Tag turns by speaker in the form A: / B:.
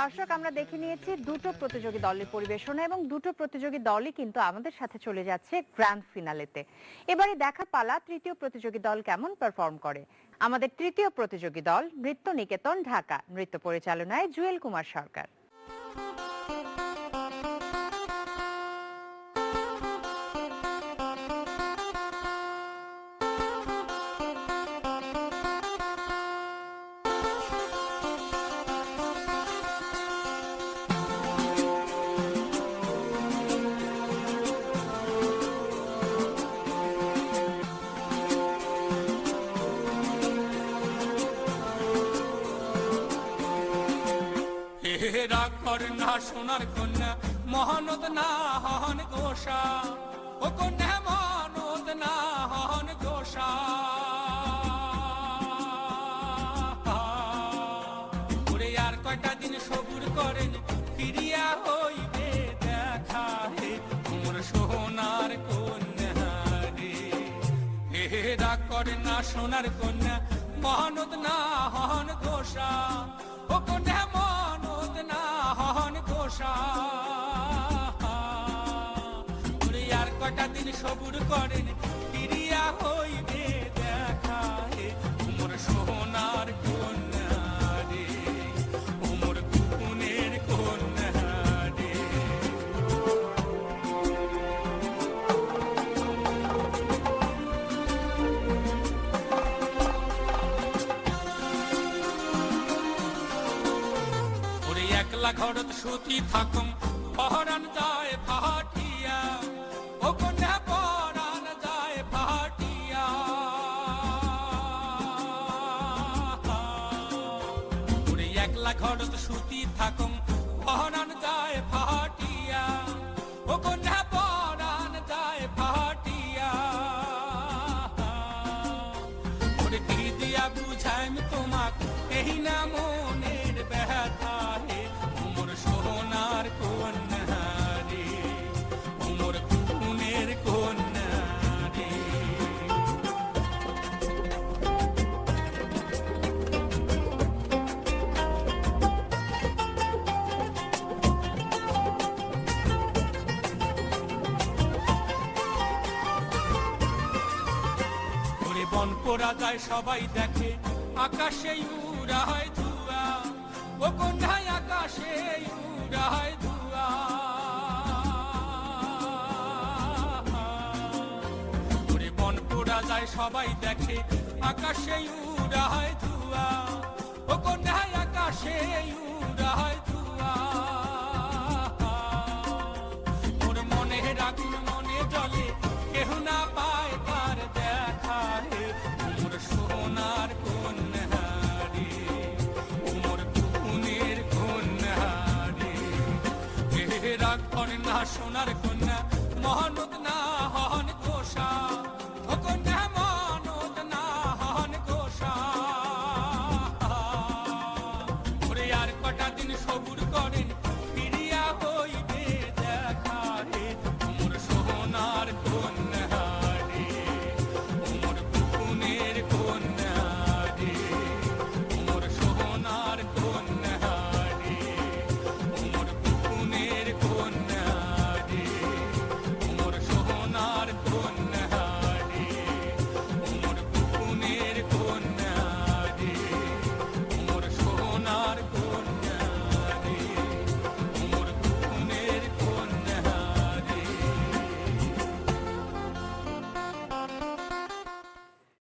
A: দর্শক, আমরা দেখে নিয়েছি দুটো প্রতিযোগী দলের পরিবেশনা এবং দুটো প্রতিযোগী দলই কিন্তু আমাদের সাথে চলে যাচ্ছে গ্র্যান্ড ফিনালেতে। এবারে দেখা পালা তৃতীয় প্রতিযোগী দল কেমন পারফর্ম করে। আমাদের তৃতীয় প্রতিযোগী দল নৃত্য নিকেতন ঢাকা। নৃত্য পরিচালনায় জুয়েল কুমার সরকার।
B: রাগ কর না সোনার কন্যা, মহানত না হন গোসা। ও কন্যা, মহানত না হন গোসা। ওরে আর কয়টা দিন সবুর করেন, ফিরিয়া হইবে দেখা হে। মোর সোনার কন্যা রে। হে রাগ করে না সোনার কন্যা, মহানত না হন ঘোষা ও কন্যা, মহানত না হন ঘোষা। আর কটা দিন সবুর করেন ফিরিয়া হইবে। একলা ঘরত সুতি থাকুম, পহরান যায় পাহাটিয়া ও কন্যা পহরান যায় পাহাটিয়া। একলা ঘরত সুতি থাকুম বন পোড়া যায়, সবাই দেখে। আকাশে হয় ধুয়া ও কন্যায় আকাশে হয় ধুয়া। যায়, সবাই দেখে। আকাশে উড়া হয় ধুয়া ও কন্যায় আকাশে কন্যা সোনার কন্যা মহান